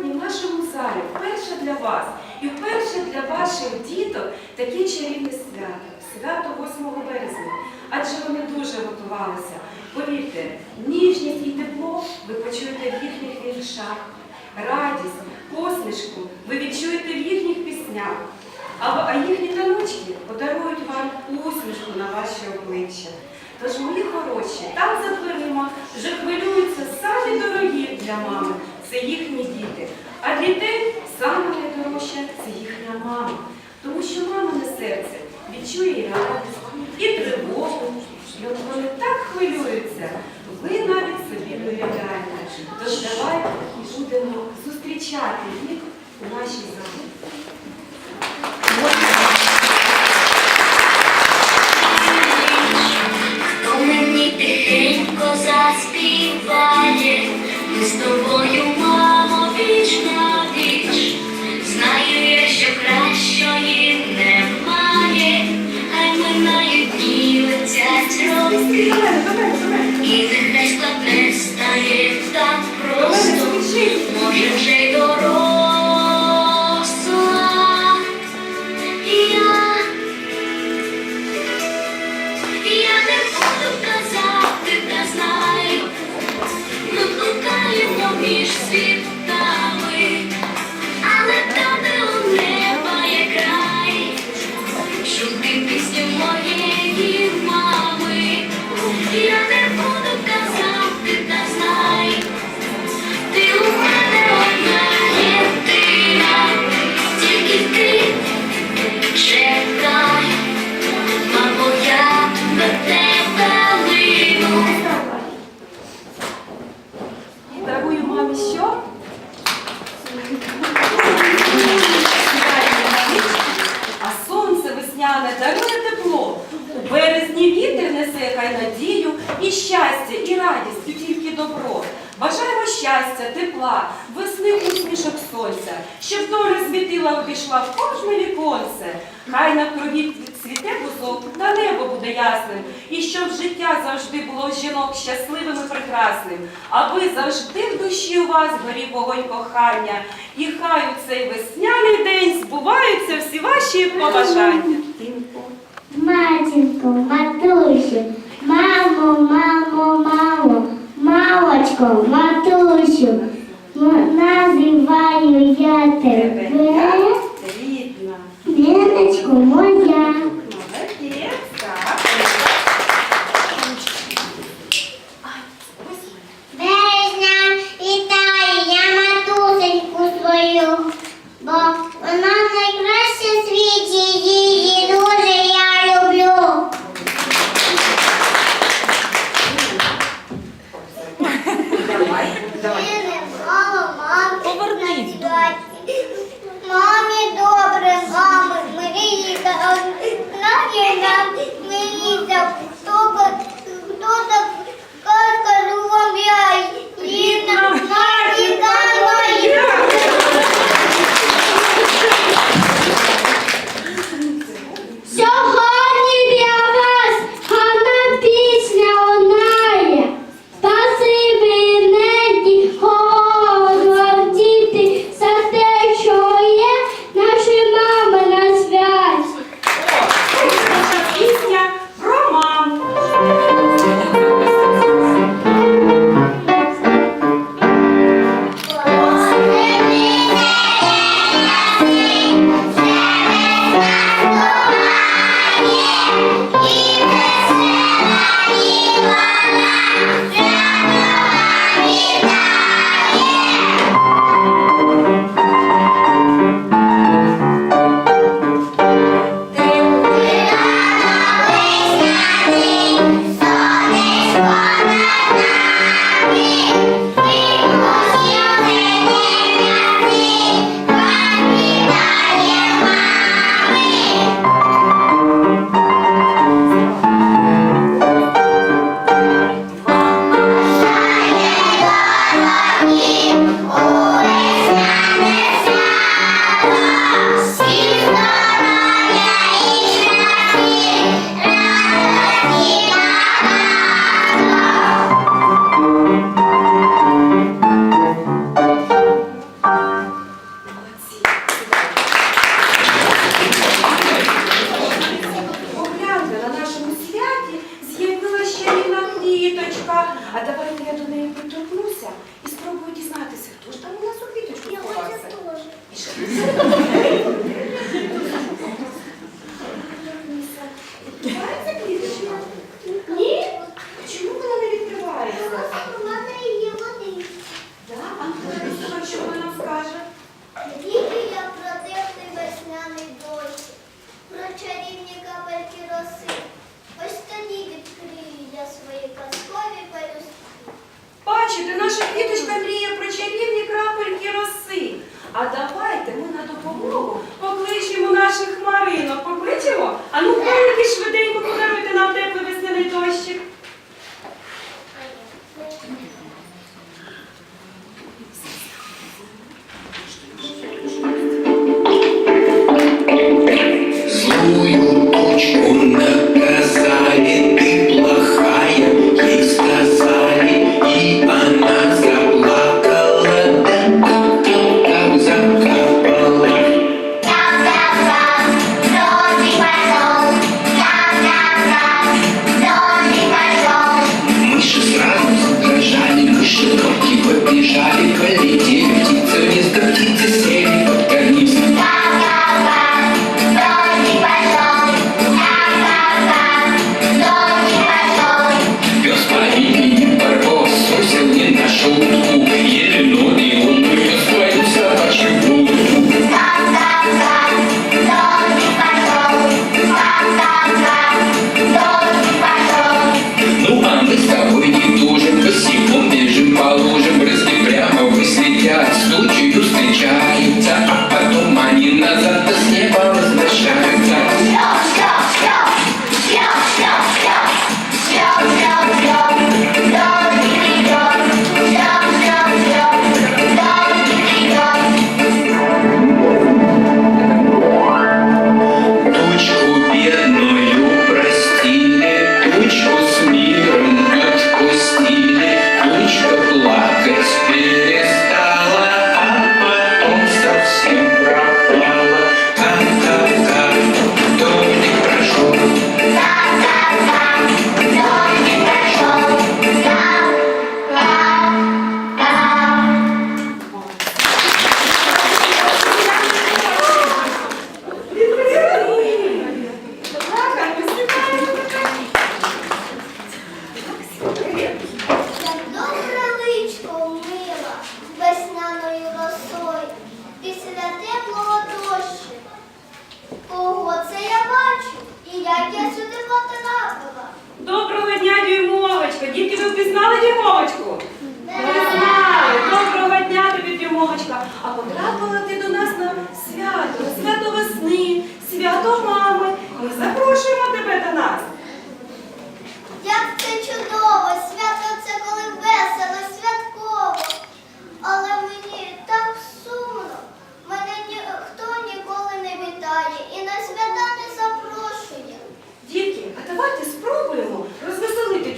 сьогодні в нашому залі вперше для вас і вперше для ваших діток таке чарівне свято, свято 8 березня. Адже вони дуже готувалися. Повірте, ніжність і тепло ви почуєте в їхніх віршах, радість, посмішку ви відчуєте в їхніх піснях. А, їхні таночки подарують вам усмішку на ваші обличчя. Тож, мої хороші, там за дверима вже хвилюються самі дорогі для мами. Це їхні діти. А дітей саме найдорожче це їхня мама. Тому що мамине серце відчує і радість, і тривогу. І от вони так хвилюються, ви навіть собі не уявляєте. Тож давайте будемо зустрічати їх Хай на крові цвіте бузок, на небо буде ясним, і щоб життя завжди було жінок щасливим і прекрасним, аби завжди в душі у вас горів вогонь кохання, і хай у цей весняний день збуваються всі ваші побажання. Матінко, матусю, мамо, мамо, мамо, мамочко, матусю, називаю я тебе, Рідна. Моя.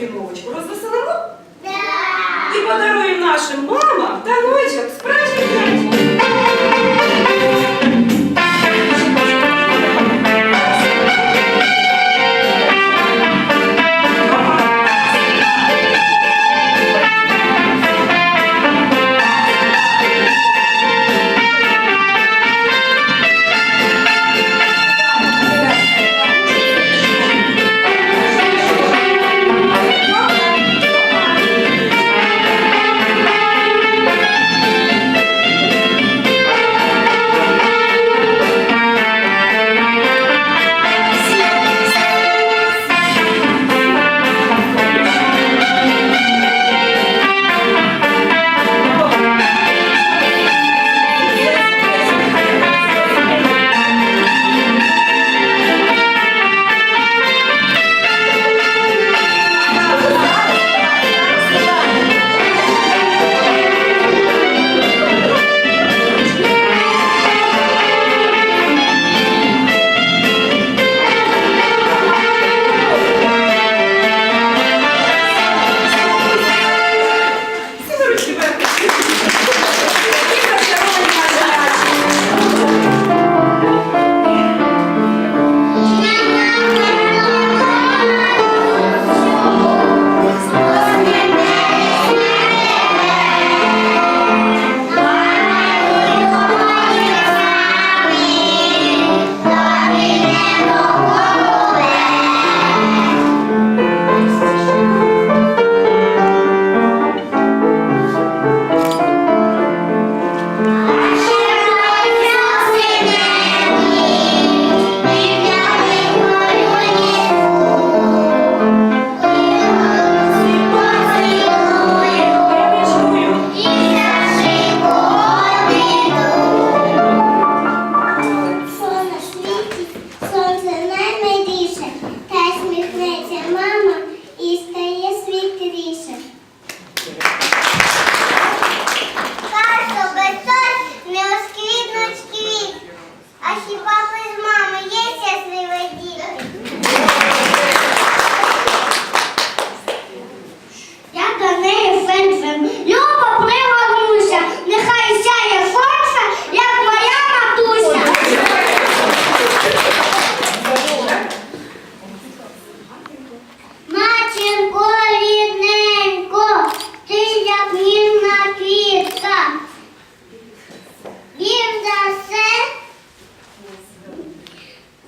Єфімовичку, розвеселимо? Да. І подаруємо нашим мамам та ночам справжній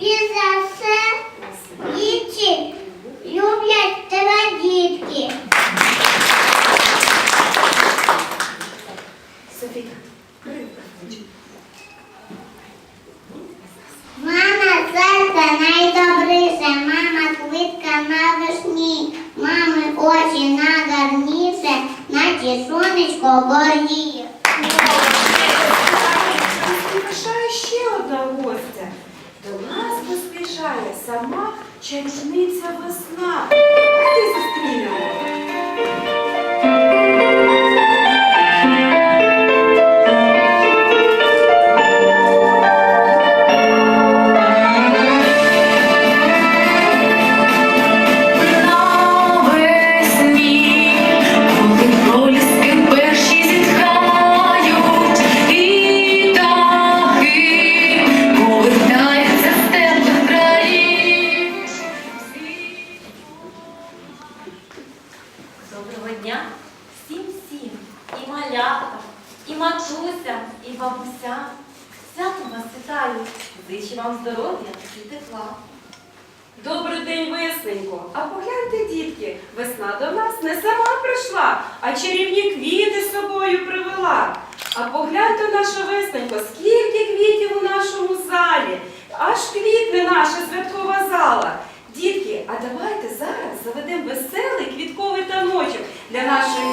Yeah. Давайте зараз заведемо веселий квітковий таночок для нашої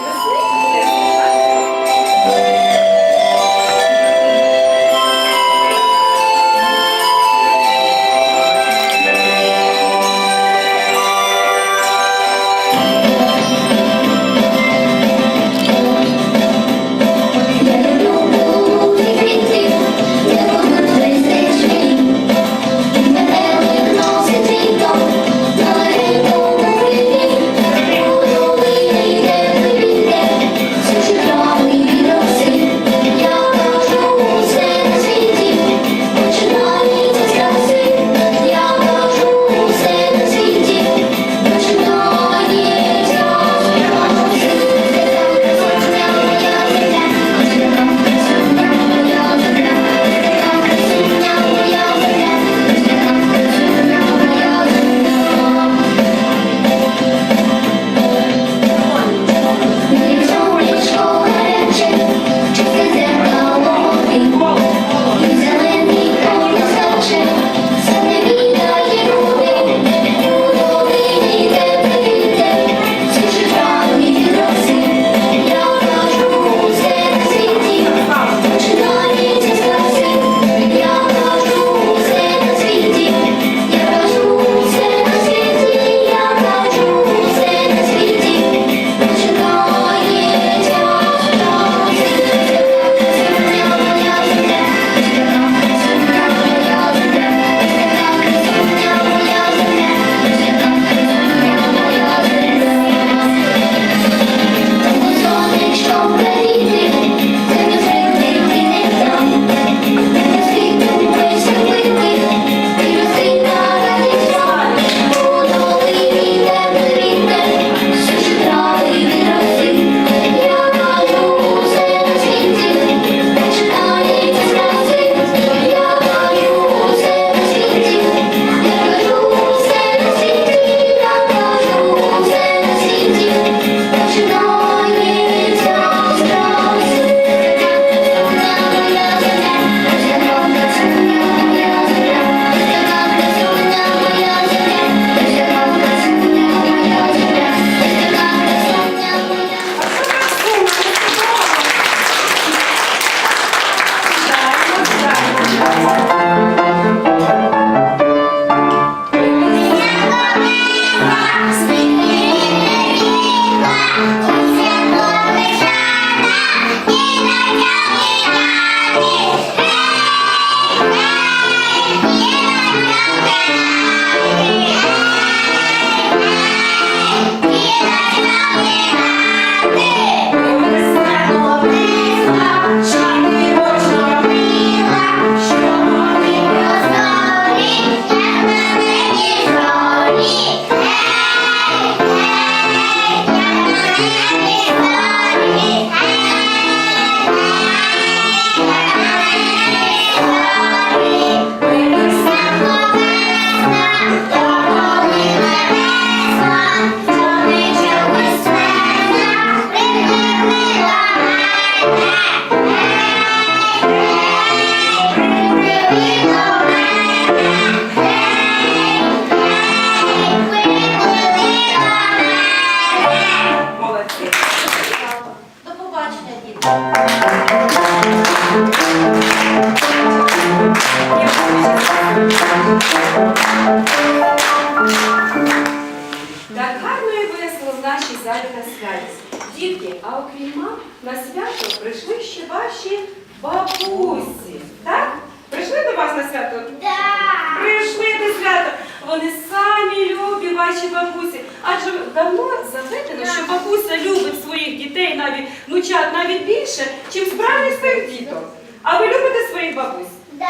Так гарно і весело в нашій залі на святі. Дітки, а окрім мам, на свято прийшли ще ваші бабусі. Так? Прийшли до вас на свято? Да. Прийшли до свята. Вони самі любі ваші бабусі. Адже давно заведено, що бабуся любить своїх дітей, навіть внучат навіть більше, чим справді своїх діток. А ви любите своїх бабусь? Да.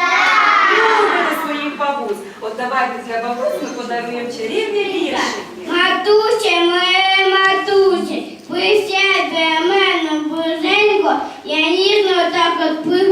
Любите своїх бабусь. От давайте для бабусь ми подаруємо чарівні віршики. Матуся, моя матуся, присядь до мене близенько, я ніжно так от пригорнуся.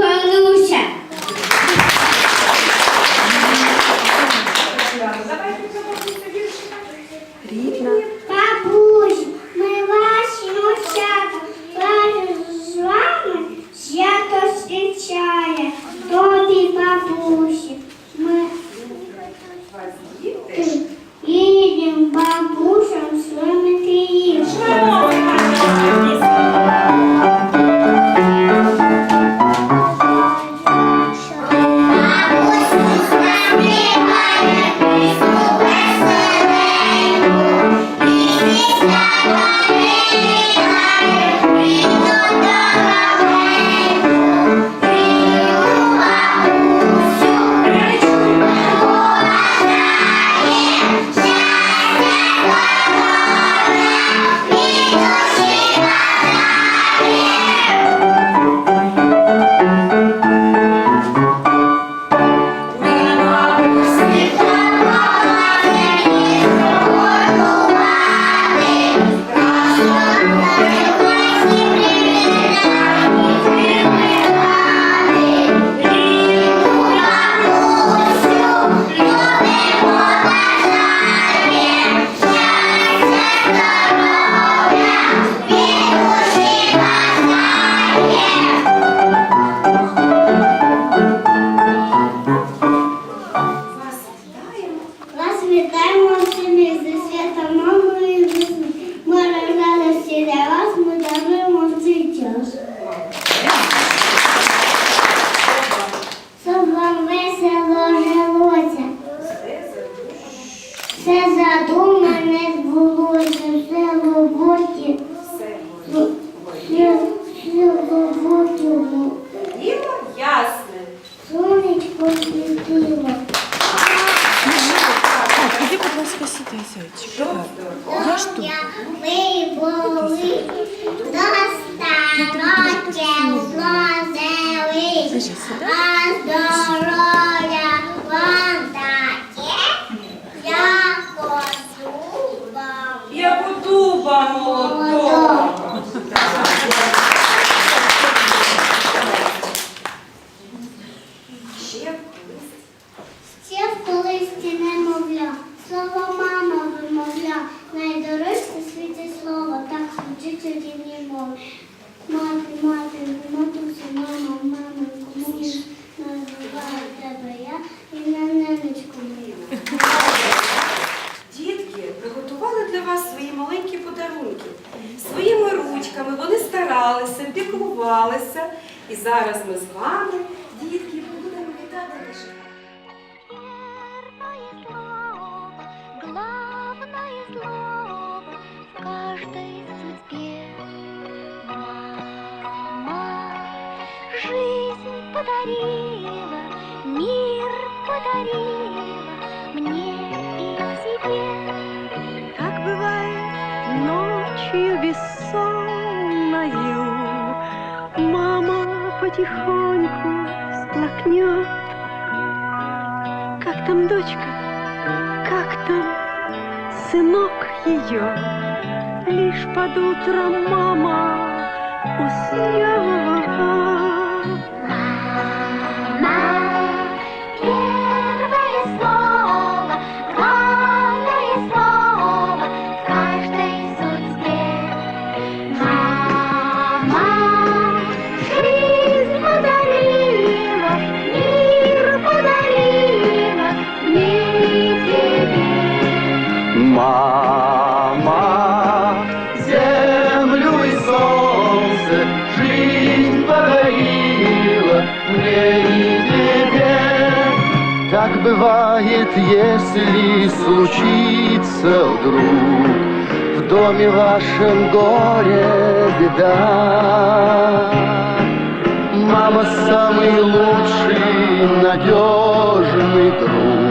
Каждой бывает ночью бессонною, Мама потихоньку всплакнет. Как там дочка, как там сынок ее, Лишь под утром мама уснет. если случится вдруг. В доме вашем горе беда. Мама самый лучший, надежный друг.